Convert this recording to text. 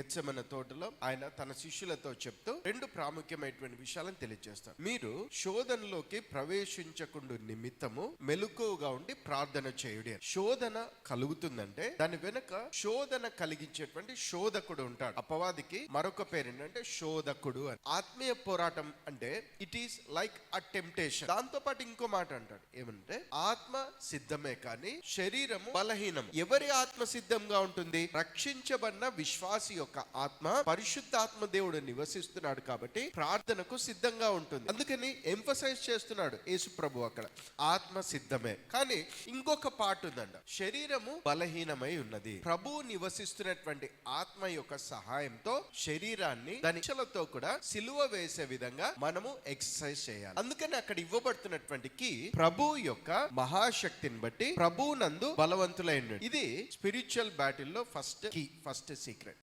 హెచ్చమన తోటలో ఆయన తన శిష్యులతో చెప్తూ రెండు ప్రాముఖ్యమైనటువంటి విషయాలను తెలియజేస్తారు మీరు శోధనలోకి ప్రవేశించకుండా నిమిత్తము మెలకువగా ఉండి ప్రార్థన చేయుడి శోధన కలుగుతుందంటే దాని వెనుక శోధన కలిగించేటువంటి శోధకుడు ఉంటాడు. అపవాదికి మరొక పేరు ఏంటంటే శోధకుడు అని. ఆత్మీయ పోరాటం అంటే it is like a temptation దాంతో పాటు ఇంకో మాట అంటాడు. ఏమంటే ఆత్మ సిద్ధమే కానీ శరీరము బలహీనం ఎవరి ఆత్మ సిద్ధంగా ఉంటుంది? రక్షించబడిన విశ్వాసి యొక్క ఆత్మ పరిశుద్ధాత్మ దేవుడు నివసిస్తున్నాడు కాబట్టి ప్రార్థనకు సిద్ధంగా ఉంటుంది. అందుకని ఎంఫసైజ్ చేస్తున్నాడు యేసు ప్రభు అక్కడ. ఆత్మ సిద్ధమే. కానీ ఇంకొక పాట ఉందంట. శరీరము బలహీనమై ఉన్నది. ప్రభు నివసిస్తున్నటువంటి ఆత్మ యొక్క సహాయంతో శరీరాన్ని దనిచలతో కూడా సిలువ వేసే విధంగా మనము ఎక్సర్సైజ్ చేయాలి. అందుకని అక్కడ ఇవ్వబడుతున్నటువంటి కీ ప్రభు యొక్క మహాశక్తిని బట్టి ప్రభు నందు బలవంతులైన ఇది స్పిరిచువల్ బ్యాటిల్లో ఫస్ట్ కీ ఫస్ట్ సీక్రెట్.